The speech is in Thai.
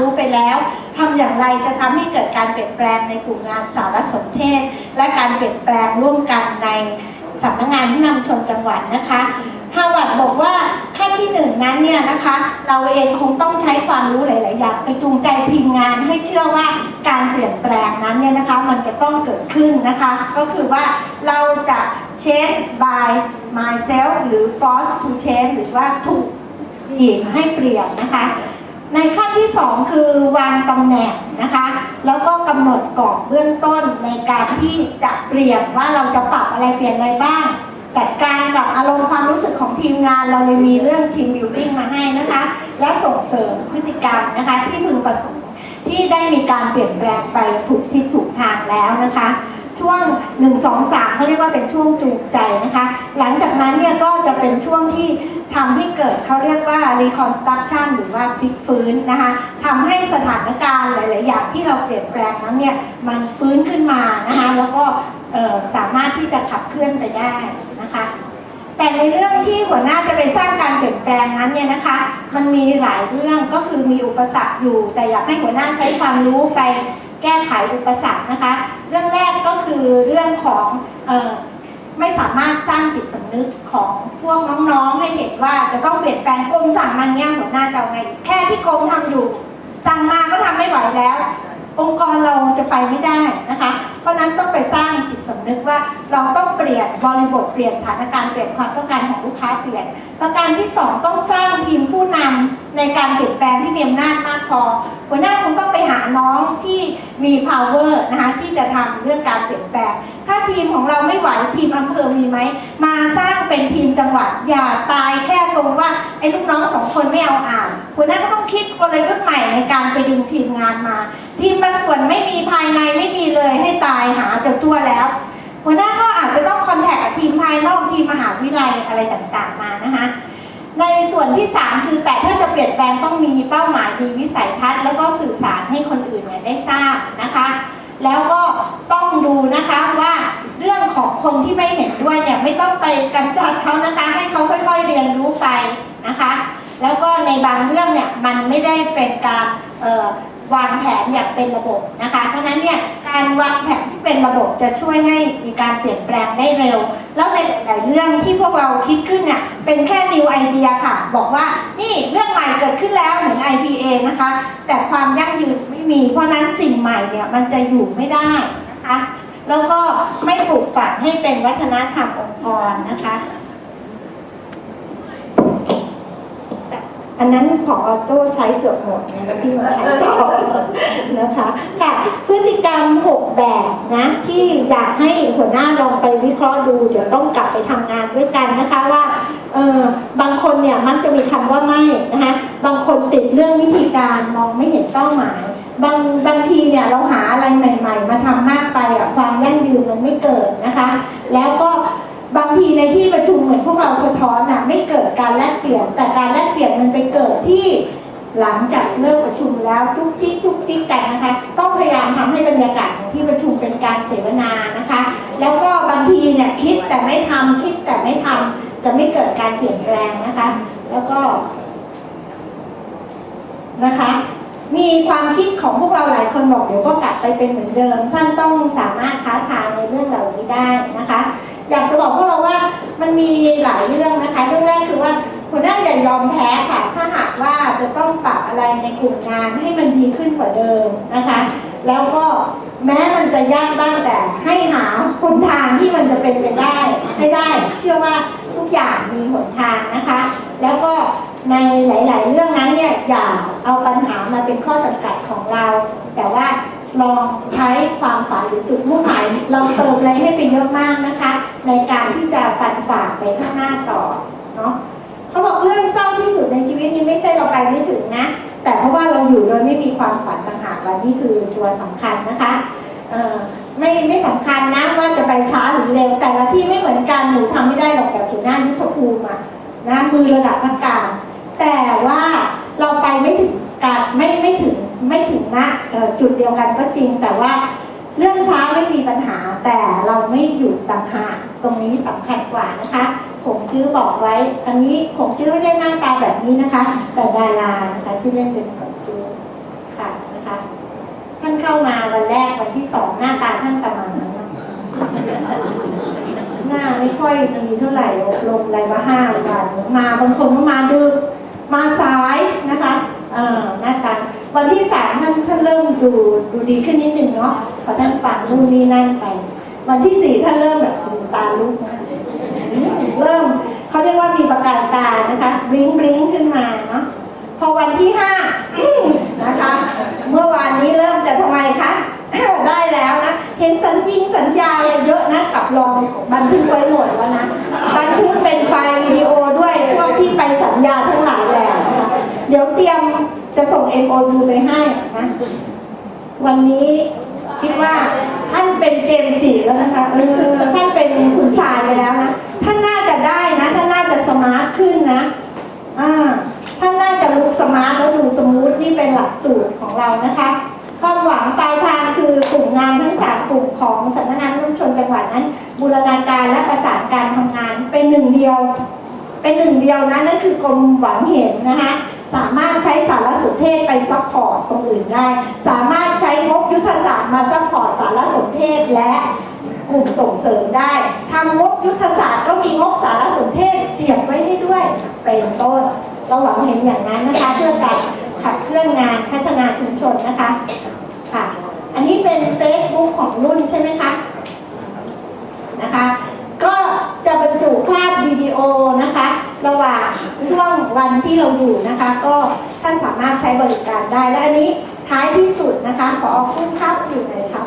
รู้ไปแล้วทำอย่างไรจะทำให้เกิดการเปลี่ยนแปลงในกลุ่มงานสารสนเทศ และการเปลี่ยนแปลงร่วมกันในสำนักงานผู้นำชนจังหวัดนะคะฮาวาดบอกว่าขั้นที่หนึ่งนั้นเนี่ยนะคะ เราเองคงต้องใช้ความรู้หลาย ๆ อย่างไปจูงใจทีมงานให้เชื่อว่าการเปลี่ยนแปลงนั้นเนี่ยนะคะ มันจะต้องเกิดขึ้นนะคะ ก็คือว่าเราจะ change by myself หรือ force to change หรือว่าถูกบีบให้เปลี่ยนนะคะ ในขั้นที่ 2 คือวางตำแหน่งนะคะ แล้วก็กำหนดกรอบเบื้องต้นในการที่จะเปลี่ยนว่าเราจะปรับอะไรเปลี่ยนอะไรบ้าง จัดการกับอารมณ์ความรู้สึกของทีมงาน เราเลยมีเรื่องทีมบิวติ้งมาให้นะคะ และส่งเสริมพฤติกรรมนะคะที่พึงประสงค์ที่ได้มีการเปลี่ยนแปลงไปถูกทิศถูกทางแล้วนะคะ ช่วง 1 2 3เขาเรียกว่าเป็นช่วงจูงใจนะคะ หลังจากนั้นเนี่ยก็จะเป็นช่วงที่ทำให้เกิดเขาเรียกว่า reconstruction หรือว่าพลิกฟื้นนะคะทำให้สถานการณ์หลาย ๆ อย่างที่เราเปลี่ยนแปลงนั้นเนี่ยมันฟื้นขึ้นมานะคะแล้วก็สามารถที่จะขับเคลื่อนไปได้นะคะแต่ในเรื่องที่หัวหน้าจะไปสร้างการเปลี่ยนแปลงนั้นเนี่ยนะคะ มันมีหลายเรื่องก็คือมีอุปสรรคอยู่ แต่อยากให้หัวหน้าใช้ความรู้ไป แก้ไขอุปสรรคนะคะ เรื่องแรกก็คือเรื่องของไม่สามารถสร้างจิตสำนึกของพวกน้องๆ ให้เห็นว่าจะต้องเปลี่ยนแปลงกรมสั่งมาเนี่ยหัวหน้าจะเอาไง แค่ที่กรมทำอยู่ สั่งมาก็ทำไม่ไหวแล้ว องค์กรเราจะไปไม่ได้นะคะ เพราะนั้นต้องไปสร้างจิตสำนึกว่าเราต้องเปลี่ยนบริบทเปลี่ยนสถานการณ์เปลี่ยนความต้องการของลูกค้าเปลี่ยน ประการที่สองต้องสร้างทีมผู้นำในการเปลี่ยนแปลงที่มีอำนาจมากพอหัวหน้าคงต้องไปหาน้องที่มี power นะคะที่จะทำเรื่องการเปลี่ยนแปลงถ้าทีมของเราไม่ไหวทีมอำเภอมีไหม มาสร้างเป็นทีมจังหวัด อย่าตายแค่ตรงว่าไอ้ลูกน้องสองคนไม่เอาอ่านหัวหน้าก็ต้องคิดกลยุทธ์ใหม่ในการไปดึงทีมงานมา ทีมบางส่วนไม่มีภายในไม่มีเลยให้ตายหาจนทั่วแล้วหัวหน้าก็อาจจะต้องคอนแทคกับทีมภายนอกทีมมหาวิทยาลัยอะไรต่างๆมานะคะในส่วนที่ 3 คือแต่ถ้าจะเปลี่ยนแปลงต้องมีเป้าหมายมีวิสัยทัศน์แล้วก็สื่อสารให้คนอื่นเนี่ยได้ทราบนะคะ แล้วก็ต้องดูนะคะว่าเรื่องของคนที่ไม่เห็นด้วยเนี่ยไม่ต้องไปกำจัดเขานะคะ ให้เขาค่อยๆเรียนรู้ไปนะคะ แล้วก็ในบางเรื่องเนี่ยมันไม่ได้เป็นการวางแผนอย่างเป็นระบบนะคะ เพราะนั้นเนี่ยการวางแผนที่เป็นระบบจะช่วยให้มีการเปลี่ยนแปลงได้เร็ว แล้วในหลายเรื่องที่พวกเราคิดขึ้นเนี่ยเป็นแค่ new idea ค่ะ บอกว่านี่เรื่องใหม่เกิดขึ้นแล้วเหมือน IPA นะคะ แต่ความยั่งยืน ม่มี เพราะนั้นสิ่งใหม่เนี่ยมันจะอยู่ไม่ได้นะคะ แล้วก็ไม่ปลูกฝังให้เป็นวัฒนธรรมองค์กรนะคะอันนั้นพอโจ้ใช้เกือบหมดแล้วพี่มาใช้ต่อนะคะค่ะพฤติกรรม 6 แบบนะที่อยากให้หัวหน้าลองไปวิเคราะห์ดู เดี๋ยวต้องกลับไปทำงานด้วยกันนะคะว่าเออบางคนเนี่ยมันจะมีคำว่าไม่นะคะบางคนติดเรื่องวิธีการมองไม่เห็นเป้าหมาย บางบางทีเนี่ยเราหาอะไรใหม่ ๆ มาทำมากไปอะความยั่งยืนมันไม่เกิดนะคะ แล้วก็บางทีในที่ประชุมเหมือนพวกเราสะท้อนน่ะไม่เกิดการแลกเปลี่ยน แต่การแลกเปลี่ยนมันไปเกิดที่หลังจากเลิกประชุมแล้วจุกจิกจุกจิกกันนะคะต้องพยายามทำให้บรรยากาศของที่ประชุมเป็นการเสวนานะคะ แล้วก็บางทีเนี่ยคิดแต่ไม่ทำคิดแต่ไม่ทำจะไม่เกิดการเปลี่ยนแปลงนะคะ แล้วก็นะคะ มีความคิดของพวกเราหลายคนบอกเดี๋ยวก็กลับไปเป็นเหมือนเดิม ท่านต้องสามารถท้าทายในเรื่องเหล่านี้ได้นะคะ อยากจะบอกพวกเราว่ามันมีหลายเรื่องนะคะ เรื่องแรกคือว่าหัวหน้าอย่ายอมแพ้ค่ะ ถ้าหากว่าจะต้องปรับอะไรในกลุ่มงานให้มันดีขึ้นกว่าเดิมนะคะ แล้วก็แม้มันจะยากบ้างแต่ให้หาหนทางที่มันจะเป็นไปได้ให้ได้ เชื่อว่าทุกอย่างมีหนทางนะคะ แล้วก็ ในหลาย ๆ เรื่องนั้นเนี่ยอย่าเอาปัญหามาเป็นข้อจำกัดของเรา แต่ว่าลองใช้ความฝันหรือจุดมุ่งหมายลองเติมอะไรให้ไปเยอะมากนะคะ ในการที่จะฟันฝ่าไปข้างหน้าต่อเนาะเขาบอกเรื่องเศร้าที่สุดในชีวิตนี้ไม่ใช่เราไปไม่ถึงนะ แต่เพราะว่าเราอยู่โดยไม่มีความฝันต่างหากและนี่คือตัวสำคัญนะคะไม่ไม่สำคัญนะว่าจะไปช้าหรือเร็วแต่ละที่ไม่เหมือนกันหนูทำไม่ได้หรอกแบบหัวหน้ายุทธภูมิอะนะมือระดับพักการ จุดเดียวกันก็จริง แต่ว่าเรื่องช้าไม่มีปัญหา แต่เราไม่หยุดต่างหากตรงนี้สำคัญกว่านะคะผมชื่อบอกไว้ อันนี้ผมชื่อไม่ได้หน้าตาแบบนี้นะคะ แต่ดารานะคะที่เล่นเป็นผมชื่อค่ะนะคะท่านเข้ามาวันแรกวันที่สองหน้าตาท่านประมาณนั้นหน้าไม่ค่อยดีเท่าไหร่ลงรมอะไรมาห้าวันมาบางคนก็มาดึกมาสายนะคะเออหน้าตา วันที่สามท่านท่านเริ่มดูดูดีขึ้นนิดหนึ่งเนาะพอท่านฟังนู่นนี่นั่นไป วันที่สี่ท่านเริ่มแบบตาลุกนะเริ่มเขาเรียกว่ามีประกายตานะคะบลิงบลิงขึ้นมาเนาะพอวันที่ห้านะคะ เมื่อวานนี้เริ่มจะทำไมคะได้แล้วนะ เห็นสัญญิงสัญญาอะไรเยอะนะกับลองบันทึกไว้หมดแล้วนะ บันทึกเป็นไฟล์วิดีโอ จะส่ง MOU ไปให้นะ วันนี้คิดว่าท่านเป็นเจมจีแล้วนะคะเออท่านเป็นคุณชายไปแล้วนะ ท่านน่าจะได้นะ ท่านน่าจะสมาร์ทขึ้นนะอ่าท่านน่าจะลุกสมาร์ทแล้วดูสมูทนี่เป็นหลักสูตรของเรานะคะความหวังปลายทางคือกลุ่มงานทั้งสามกลุ่มของสำนักงานนุ่มชนจังหวัดนั้น บูรณาการและประสานการทำงานเป็นหนึ่งเดียว เป็นหนึ่งเดียวนะนั่นคือกรมหวังเห็นนะคะ สามารถใช้สารสนเทศไปซัพพอร์ตตรงอื่นได้ สามารถใช้งบยุทธศาสตร์มาซัพพอร์ตสารสนเทศและกลุ่มส่งเสริมได้ทำงบยุทธศาสตร์ก็มีงบสารสนเทศเสียบไว้ให้ด้วยเป็นต้นเราหวังเห็นอย่างนั้นนะคะเพื่อการขับเคลื่อนงานพัฒนาชุมชนนะคะค่ะ อันนี้เป็น Facebook ของนุ่นใช่ไหมคะนะคะ ก็จะบรรจุภาพวิดีโอนะคะ ระหว่าง วงวันที่เราอยู่นะคะ ก็ท่านสามารถใช้บริการได้ และอันนี้ท้ายที่สุดนะคะขอคุ้มค่าอยู่ไหนคะ